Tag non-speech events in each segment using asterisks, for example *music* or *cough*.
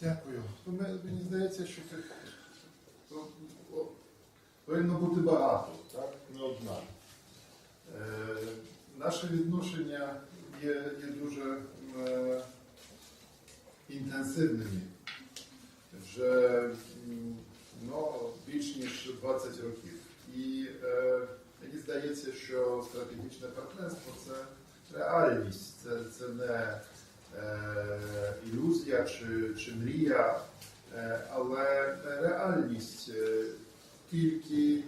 Дякую. Ну, Мені здається, що це ну, повинно бути багато, так? Не одна. Е, наше відношення є, є дуже е, інтенсивними. Вже ну, більш ніж 20 років. І е, мені здається, що стратегічне партнерство це реальність, це, це не ілюзія чи, чи мрія, е, але реальність. Е, Тільки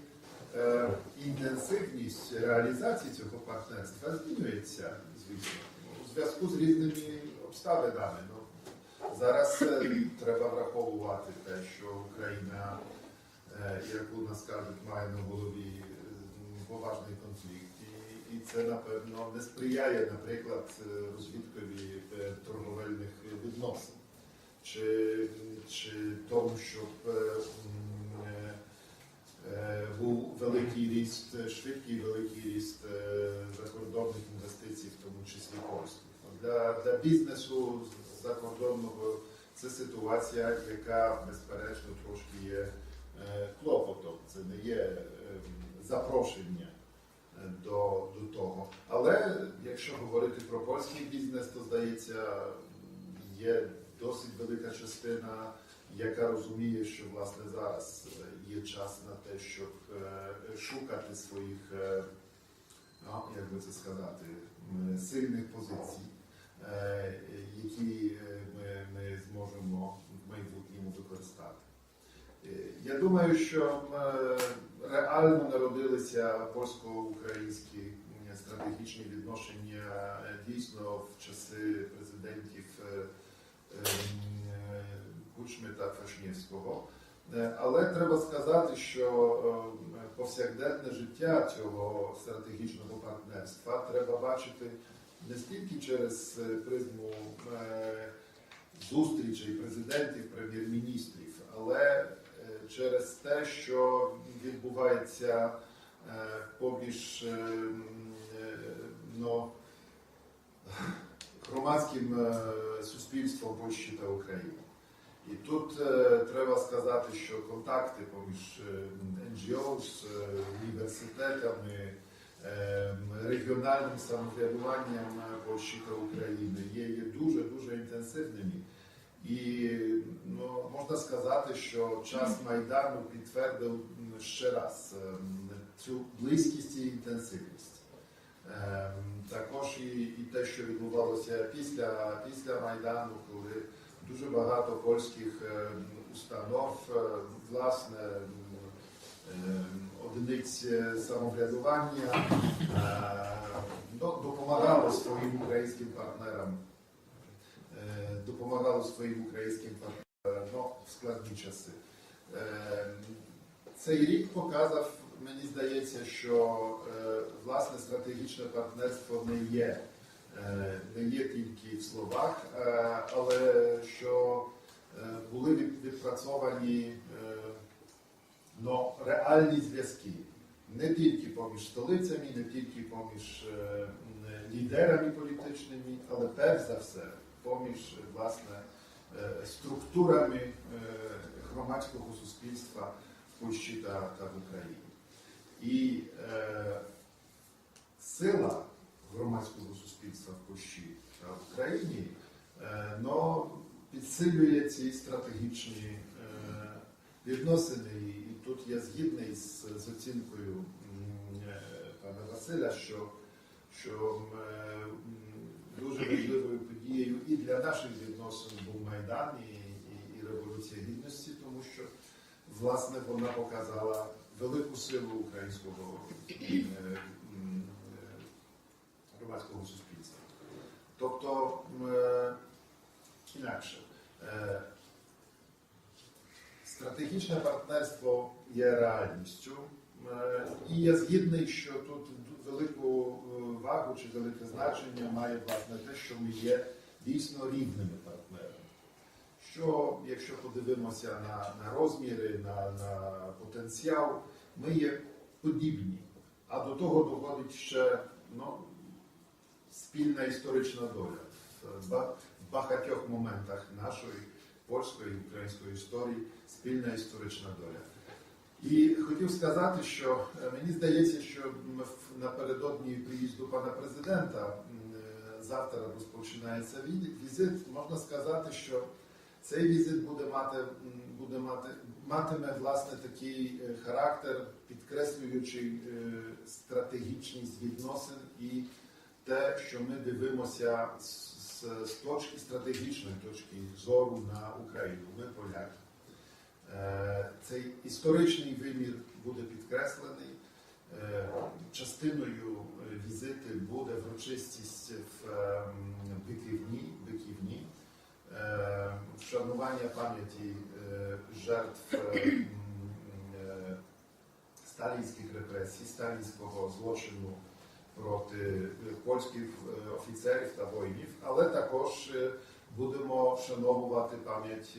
е, інтенсивність реалізації цього партнерства змінюється, звісно, у зв'язку з різними обставинами. Ну, зараз е, треба враховувати те, що Україна, е, як у нас кажуть, має на голові е, поважний конфлікт. І, це, напевно, не сприяє, наприклад, е, розвідкові е, торговельних відносин. Чи, чи тому, щоб е, був великий ріст, швидкий великий ріст закордонних інвестицій, в тому числі польських. Ну, Для, для бізнесу закордонного це ситуація, яка безперечно трошки є клопотом. Це не є е, запрошення до, до того. Але якщо говорити про польський бізнес, то здається, є досить велика частина яка розуміє, що власне зараз е, є час на те, щоб е, шукати своїх, е, як би це сказати, сильних позицій, які ми, ми зможемо в майбутньому використати. Е, Я думаю, що е, реально народилися польсько-українські стратегічні відношення е, дійсно в часи президентів Кучми та Фашнівського. Але треба сказати, що повсякденне життя цього стратегічного партнерства треба бачити не стільки через призму зустрічей президентів, прем'єр-міністрів, але через те, що відбувається е, поміж е, е, ну, громадським суспільством Польщі та України. І тут треба сказати, що контакти поміж е, NGO, з університетами, регіональним самоврядуванням Польщі та України є дуже дуже інтенсивними. І ну, можна сказати, що час Майдану підтвердив ще раз е, цю близькість і інтенсивність. Ем, Також і, і те, що відбувалося після, після Майдану, коли дуже багато польських ем, установ, е, власне, ем, одиниць е, самоврядування е, допомагало своїм українським партнерам, допомагало своїм українським партнерам ну, в складні часи. Ем, Цей рік показав, мені здається, що е, власне стратегічне партнерство не є, е, не є тільки в словах, е, але що е, були відпрацьовані е, ну, реальні зв'язки. Не тільки поміж столицями, не тільки поміж е, лідерами політичними, але перш за все поміж власне е, структурами е, громадського суспільства в Польщі та, та в Україні. І е, сила громадського суспільства в Польщі та в Україні е, підсилює ці стратегічні е, відносини. І, тут я згідний з, з оцінкою е, пана Василя, що, що е, дуже важливою подією і для наших відносин був Майдан і, і, і Революція Гідності, тому що власне вона показала велику силу українського е, е, громадського суспільства. Тобто, е, інакше, стратегічне партнерство є реальністю. Е, І я згідний, що тут велику е, вагу чи велике значення має власне те, що ми є дійсно рівними партнерами. Що, якщо подивимося на, на розміри, на, на потенціал, ми є подібні. А до того доходить ще ну, спільна історична доля в в багатьох моментах нашої польської і української історії, спільна історична доля. І хотів сказати, що е, мені здається, що напередодні приїзду пана президента е, завтра розпочинається ві- візит. Можна сказати, що цей візит буде мати, буде мати, матиме власне такий е, характер, підкреслюючи стратегічність відносин і те, що ми дивимося з, з точки стратегічної точки зору на Україну. Ми поляки. Е, Цей історичний вимір буде підкреслений. Е, Частиною е, візити буде врочистість в ем, Биківні, Биківні, е, вшанування пам'яті жертв сталінських репресій, сталінського злочину проти польських офіцерів та воїнів, але також будемо вшановувати пам'ять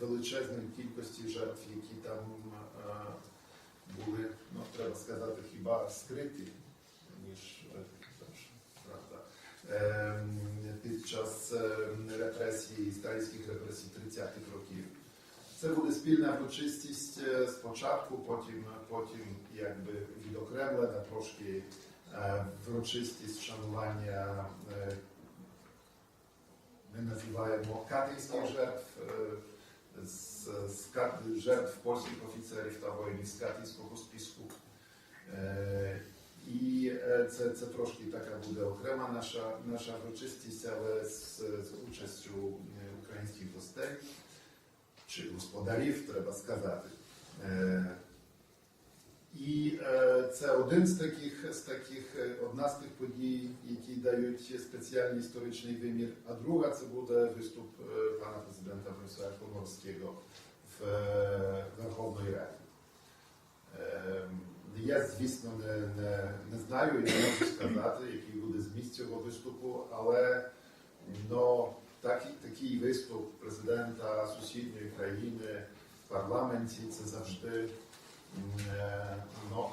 величезної кількості жертв, які там були, ну треба сказати, хіба скриті, ніж е, правда, е, під час е, репресій, сталінських репресій 30-х років. Це буде спільна урочистість е, спочатку, потім, потім якби відокремлена трошки врочистість вшанування. Ми називаємо катинських жертв, е, з, з кат- жертв польських офіцерів та воїнів з катинського списку. Е, І е, це, це трошки така буде окрема наша, наша урочистість, але з, з участю е, українських гостей чи господарів, треба сказати. Це один з таких, з таких, е, одна з тих подій, які дають спеціальний історичний вимір, а друга це буде виступ е, пана президента Борисова Коморського в е, Верховної Раді. Е, Я, звісно, не, не, не знаю і не можу сказати, який буде зміст цього виступу, але ну, такий, такий виступ президента сусідньої країни в парламенті це завжди ну,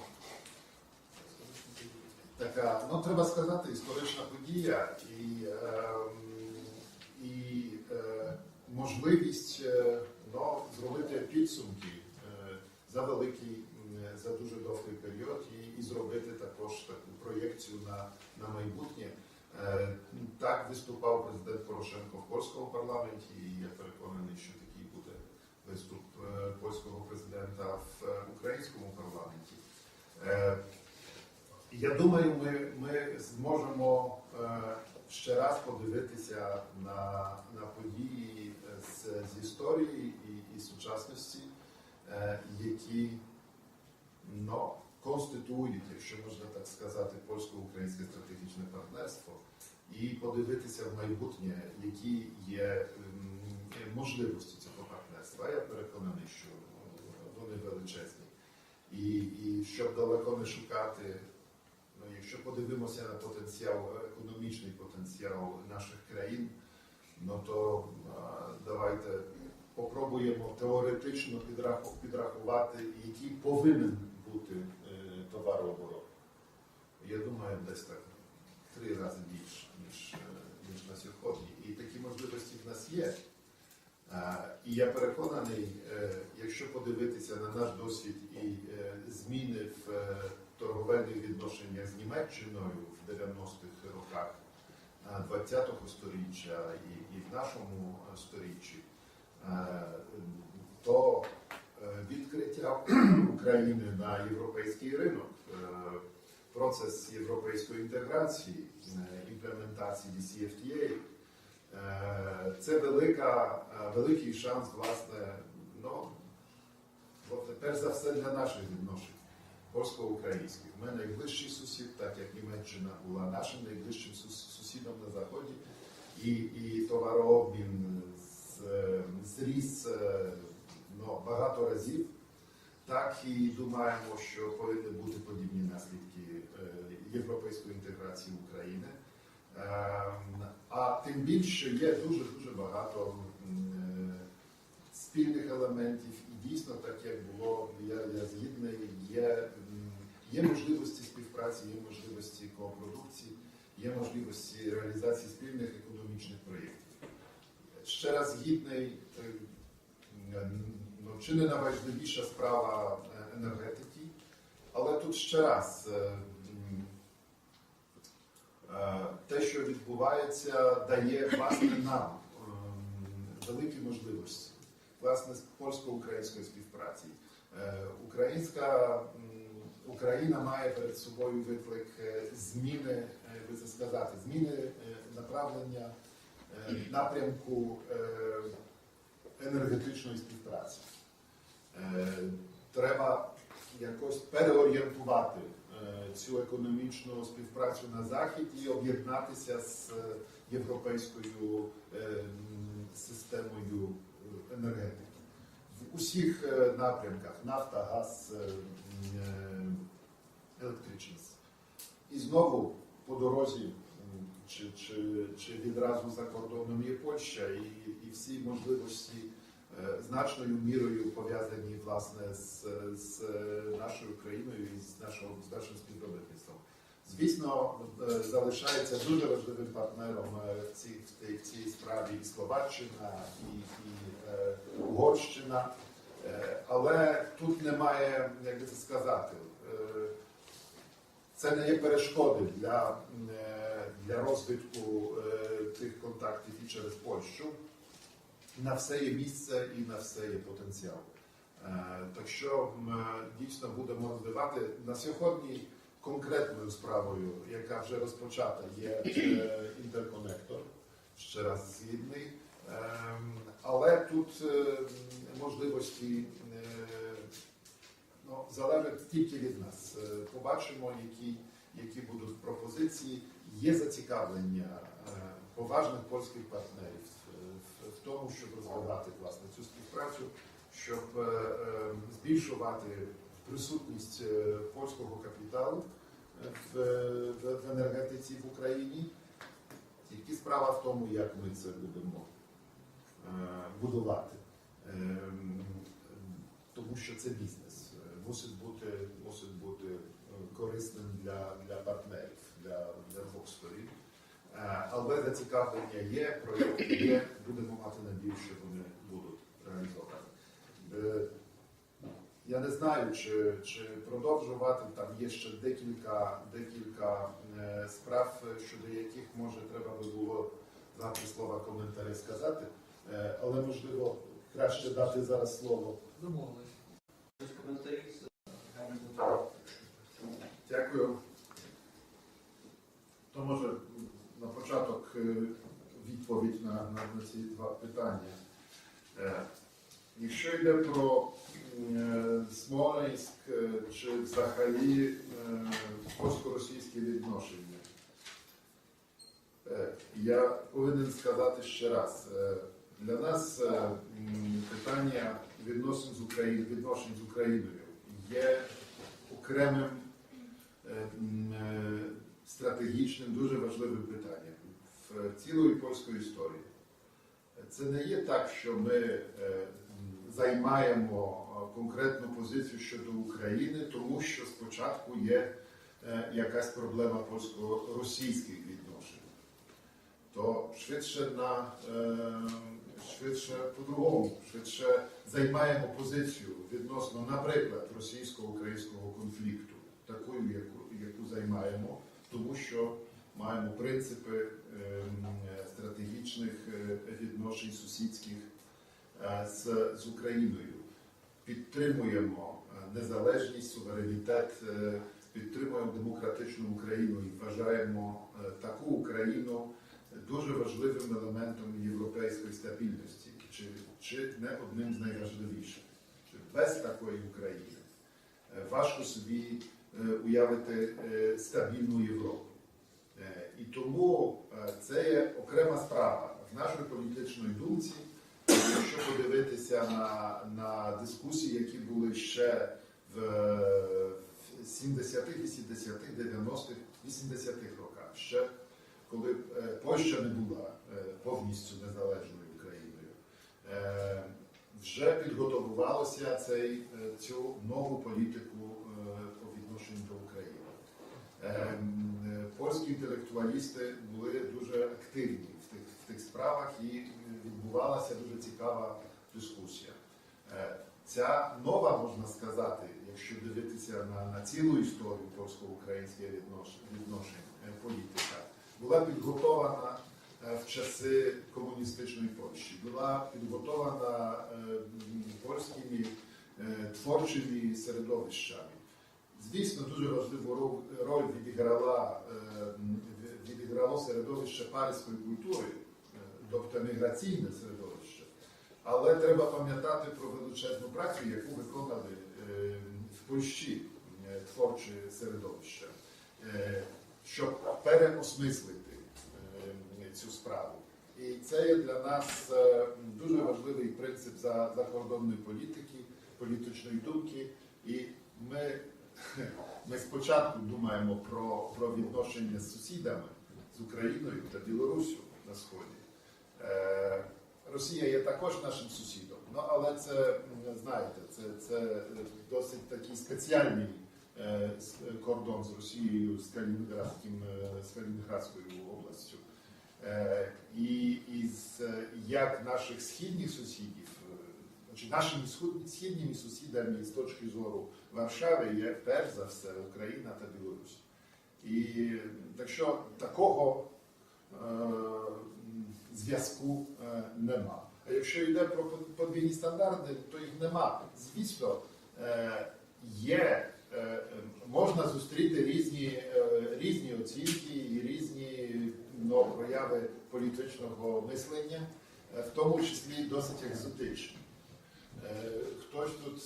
така, ну треба сказати, історична подія і, ем, і е, можливість е, ну, зробити підсумки е, за великий, за дуже довгий період і, і зробити також таку проєкцію на, на майбутнє. Так виступав президент Порошенко в польському парламенті, і я переконаний, що такий буде виступ польського президента в українському парламенті. Я думаю, ми, ми зможемо е, ще раз подивитися на, на події е, з, з історії і, і сучасності, е, які ну, конститують, якщо можна так сказати, польсько-українське стратегічне партнерство, і подивитися в майбутнє, які є можливості цього партнерства. Я переконаний, що вони величезні. І, і щоб далеко не шукати, якщо подивимося на потенціал, економічний потенціал наших країн, ну то давайте попробуємо теоретично підрахувати, який повинен бути е, товарооборот. Я думаю, десь так три рази більше, ніж, е, ніж на сьогодні. І такі можливості в нас є. І я переконаний, е, якщо подивитися на наш досвід і зміни в е, торговельних відношеннях з Німеччиною в 90-х роках е, 20-го сторіччя і, і в нашому е, сторіччі, е, то е, відкриття України на європейський ринок, е, процес європейської інтеграції, е, імплементації DCFTA, Е, Це велика, е, великий шанс, власне, ну, перш за все для наших відношень, польсько-українських. Ми найближчий сусід, так як Німеччина була нашим найближчим сусідом на Заході, і, і товарообмін з- е, зріс е, ну, багато разів. Так і думаємо, що повинні бути подібні наслідки е, європейської інтеграції України. Ем, А тим більше є дуже дуже багато спільних елементів, і дійсно, так як було, я, я згідний, є, є можливості співпраці, є можливості копродукції, є можливості реалізації спільних економічних проєктів. ще раз гідний, е, ну, чи не найважливіша справа е, енергетики, але тут ще раз е, те, що відбувається, дає власне нам великі можливості власне польсько-української співпраці. Українська Україна має перед собою виклик е, зміни, е, як би сказати, зміни е, направлення напрямку енергетичної співпраці. Треба якось переорієнтувати цю економічну співпрацю на захід і об'єднатися з європейською системою енергетики в усіх е, напрямках нафта, газ, е, е, електричність. І знову по дорозі, чи, чи, чи відразу за кордоном є Польща, і, і всі можливості значною мірою пов'язані власне з, з нашою країною і з, нашого, з нашим співробітництвом. Звісно, е, залишається дуже важливим партнером е, в цій, справі і Словаччина, і, і е, Угорщина. Е, Але тут немає, як би це сказати, це не є перешкоди для, для розвитку тих контактів і через Польщу. На все є місце і на все є потенціал. Так що ми дійсно будемо розвивати на сьогодні конкретною справою, яка вже розпочата, є інтерконектор, ще раз згідний. Ем, Але тут е, можливості е, ну, залежить тільки від нас. Е, Побачимо, які, які будуть пропозиції. Є зацікавлення поважних польських партнерів в, тому, щоб розвивати власне цю співпрацю, щоб збільшувати присутність е, польського капіталу е, в, в, енергетиці в Україні. Тільки справа в тому, як ми це будемо е, будувати. Ем, Тому що це бізнес. Мусить бути, мусить бути корисним для, для партнерів, для, для двох сторін. Але зацікавлення є, проєкти є, будемо мати надію, що вони будуть реалізовані. Я не знаю, чи, чи продовжувати. Там є ще декілька, декілька е, справ, щодо яких може треба би було дати слова коментарі сказати. Е, Але можливо краще дати зараз слово. Домовились. Дякую. То може на початок е, відповідь на, на ці два питання. Якщо йде про е, Смоленськ е, чи взагалі е, польсько-російські відношення, я повинен сказати ще раз. Для нас питання відносин з Україною, відношень з Україною є окремим стратегічним, дуже важливим питанням в цілої польської історії. Це не є так, що ми займаємо е, конкретну позицію щодо України, тому що спочатку є е, якась проблема польсько-російських відношень. То швидше на е, швидше по-другому, швидше займаємо позицію відносно, наприклад, російсько-українського конфлікту, такою, яку, яку займаємо, тому що маємо принципи ем, стратегічних відношень сусідських з, з Україною. Підтримуємо е, незалежність, суверенітет, е, підтримуємо демократичну Україну і вважаємо е, таку Україну дуже важливим елементом європейської стабільності, чи, чи не одним з найважливіших. Без такої України е, важко собі е, уявити е, стабільну Європу. Е, І тому е, це є окрема справа в нашій політичній думці. Якщо подивитися на, на дискусії, які були ще в 70-х, 80-х, 90-х, 80-х роках, ще коли е, Польща не була е, повністю незалежною Україною, е, вже підготовувалося цей, цю нову політику по відношенню до України. Ем, Польські інтелектуалісти були дуже активні тих, справах і відбувалася дуже цікава дискусія. Е, Ця нова, можна сказати, якщо дивитися на, на цілу історію польсько-українських відношень, е, політика, була підготована е, в часи комуністичної Польщі, була підготована польськими творчими середовищами. Звісно, дуже важливу роль відіграла, відіграло середовище паризької культури, тобто міграційне середовище. Але треба пам'ятати про величезну працю, яку виконали е, в Польщі е, творче середовище, е, щоб переосмислити е, цю справу. І це є для нас е, дуже важливий принцип за- закордонної політики, політичної думки. І ми, *laughs* ми спочатку думаємо про, про відношення з сусідами, з Україною та Білоруссю на Сході. Е, Росія є також нашим сусідом, ну, але це, знаєте, це, це досить такий спеціальний е, кордон з Росією, з, Калінінградським, е, з Калінінградською областю. І, і з, е, як наших східних сусідів, значить, нашими східними сусідами з точки зору Варшави є перш за все Україна та Білорусь. І так що такого зв'язку е, нема. А якщо йде про подвійні стандарти, то їх нема. Звісно, е, є, е, можна зустріти різні, різні оцінки і різні ну, прояви політичного мислення, в тому числі досить екзотичні. Хтось тут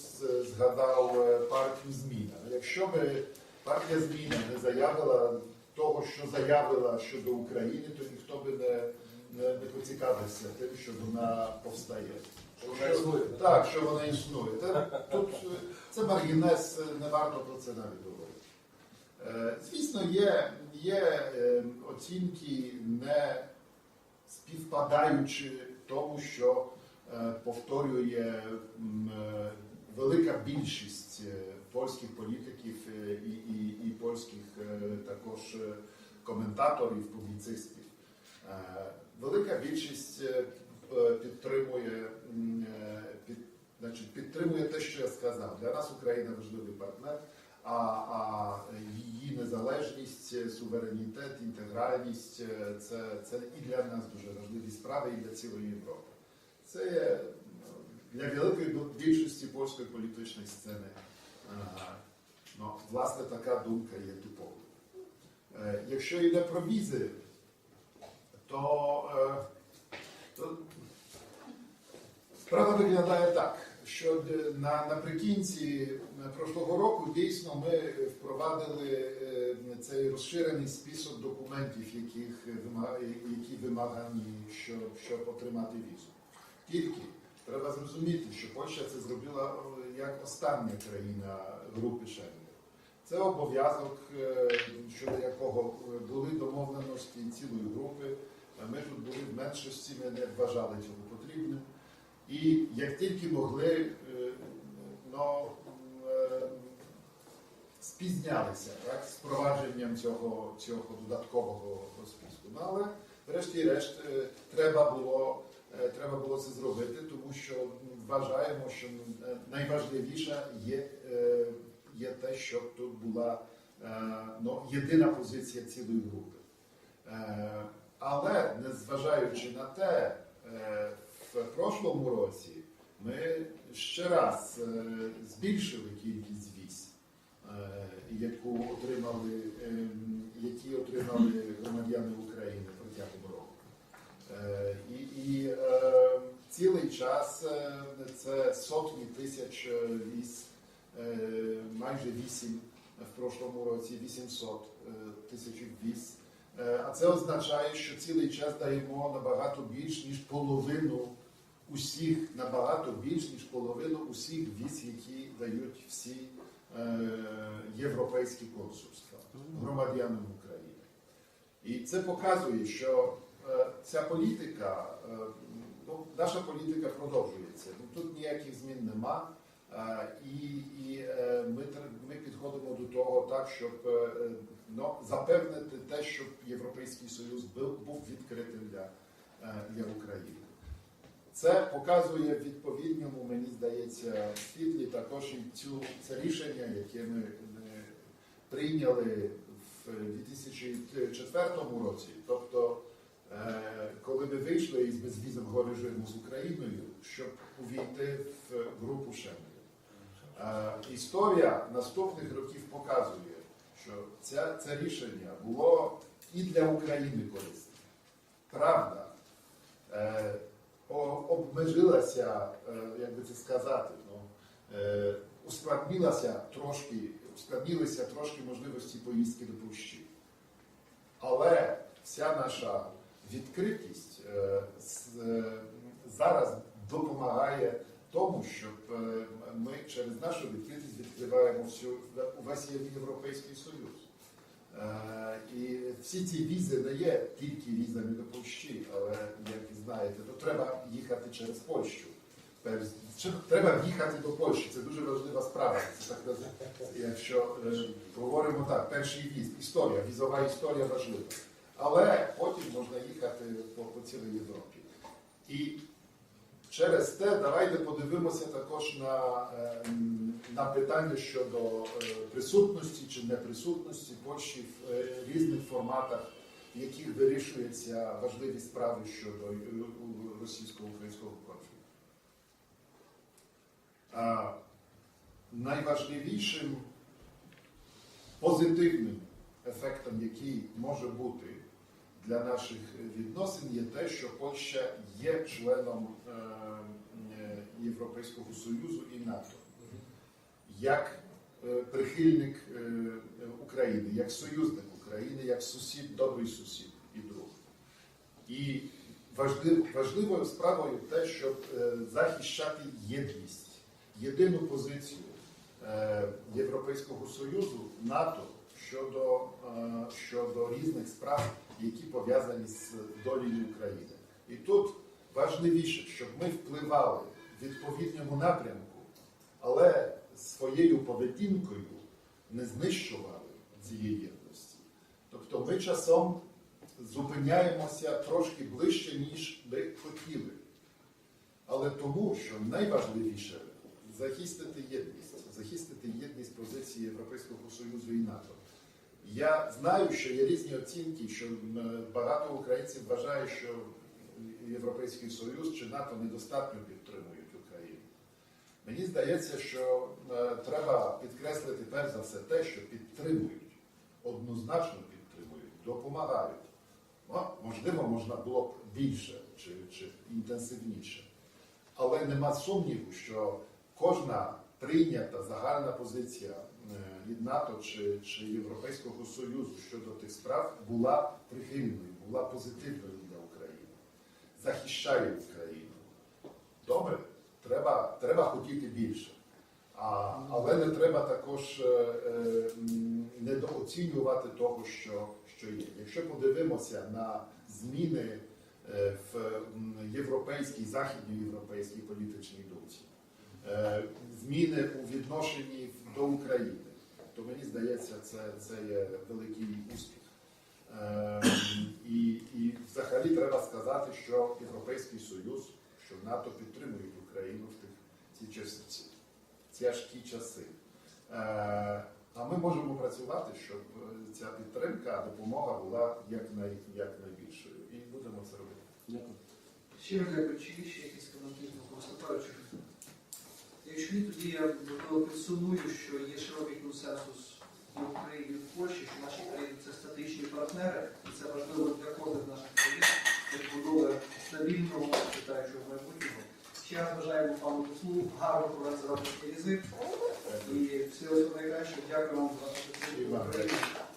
згадав партію Зміна. Якщо би партія Зміна не заявила того, що заявила щодо України, то ніхто би не, не, не поцікавився тим, що вона повстає. Що вона існує. Так, що вона існує. Тут е, це маргінес, е, не варто про це навіть говорити. Е, Звісно, є, є оцінки не співпадаючи тому, що повторює велика більшість польських політиків і, і, і польських також коментаторів, публіцистів. Е, Велика більшість е, підтримує, е, під, значить, підтримує те, що я сказав. Для нас Україна важливий партнер, а, а її незалежність, е, суверенітет, інтегральність е, це, це і для нас дуже важливі справи, і для цілої Європи. Це є для великої більшості польської політичної сцени. е, Ну, власне, така думка є типовою. Е, Якщо йде про візи, то, е, то справа виглядає так, що на, наприкінці е, прошлого року дійсно ми впровадили е, цей розширений список документів, яких які вимагані, щоб, щоб отримати візу. Тільки треба зрозуміти, що Польща це зробила як остання країна групи Шенген. Це обов'язок, щодо якого були домовленості цілої групи. Ми тут були в меншості, ми не вважали цього потрібним. І як тільки могли, е, ну, е, спізнялися так, з впровадженням цього, цього додаткового списку. Ну, але врешті-решт е, треба було, треба було це зробити, тому що вважаємо, що найважливіше є, є те, щоб тут була ну, єдина позиція цілої групи. Але незважаючи на те, е, в прошлому році ми ще раз е, збільшили кількість віз, е, яку отримали, які отримали громадяни України протягом року. І, і цілий час це сотні тисяч віз, майже 8 в прошлому році 800 е, тисяч віз. Е, А це означає, що цілий час даємо набагато більш ніж половину усіх, набагато більш ніж половину усіх віз, які дають всі е, європейські консульства громадянам України. І це показує, що е, ця політика, ну, наша політика продовжується. Ну, тут ніяких змін нема. І, і е, ми, тр- ми підходимо до того так, щоб е, ну, запевнити те, щоб Європейський Союз був, був відкритим для, е, для України. Це показує в відповідному, мені здається, світлі також і цю це рішення, яке ми е, прийняли в 2004 році. Тобто, е, коли ми вийшли із безвізового режиму з Україною, щоб увійти в групу Шенген. Е, Історія наступних років показує, що ця, це рішення було і для України корисне. Правда, е, обмежилася, е, як би це сказати, ну, е, ускладнилася трошки, ускладнилися трошки можливості поїздки до Пущі. Але вся наша відкритість зараз допомагає тому, щоб е, ми через нашу відкритість відкриваємо всю увесь Європейський Союз. Е, І всі ці візи не є тільки візами до Польщі, але як ви знаєте, то треба їхати через Польщу. Треба в'їхати до Польщі, це дуже важлива справа. Це так, якщо е, говоримо так, перший віз, історія, візова історія важлива. Але потім можна їхати по, по цілій Європі. І через те давайте подивимося також на, е, на питання щодо е, присутності чи неприсутності Польщі в е, різних форматах, в яких вирішуються важливі справи щодо е, російсько-українського конфлікту. А, найважливішим позитивним ефектом, який може бути для наших відносин, є те, що Польща є членом е, е, Європейського Союзу і НАТО. Як е, прихильник України, як союзник України, як сусід, добрий сусід і друг. І важлив, важливою справою те, щоб захищати єдність, єдину позицію Європейського Союзу, НАТО щодо, е, щодо різних справ, які пов'язані з долею України. І тут важливіше, щоб ми впливали в відповідному напрямку, але своєю поведінкою не знищували цієї єдності. Тобто ми часом зупиняємося трошки ближче, ніж би хотіли. Але тому, що найважливіше захистити єдність, захистити єдність позиції Європейського Союзу і НАТО. Я знаю, що є різні оцінки, що багато українців вважає, що Європейський Союз чи НАТО недостатньо підтримують Україну. Мені здається, що е, треба підкреслити перш за все те, що підтримують, однозначно підтримують, допомагають. Ну, можливо, можна було б більше чи, чи інтенсивніше. Але нема сумніву, що кожна прийнята загальна позиція від НАТО чи, чи Європейського Союзу щодо тих справ була прихильною, була позитивною для України, захищає Україну. Добре, треба, треба хотіти більше. А, але не треба також е, е, недооцінювати того, що, що є. Якщо подивимося на зміни е, в європейській, західноєвропейській політичній думці, е, зміни у відношенні до України, то мені здається, це, це є великий успіх. Е, і, і взагалі треба сказати, що Європейський Союз, що НАТО підтримують Україну в тих ці часи, тяжкі часи. Е, а ми можемо працювати, щоб е, ця підтримка, допомога була якнай, якнайбільшою. І будемо це робити. Дякую. Щиро дякую. Чи є ще якісь коментарі виступаючих? Якщо ні, тоді я підсумую, що є широкий консенсус і в Україні, і в Польщі, що наші країни це стратегічні партнери, і це важливо для кожних наших країн, для побудови стабільного, читаючого майбутнього. Ще раз бажаємо пану послу гарно провести язик і всього найкращого. Дякую вам за вашу підтримку.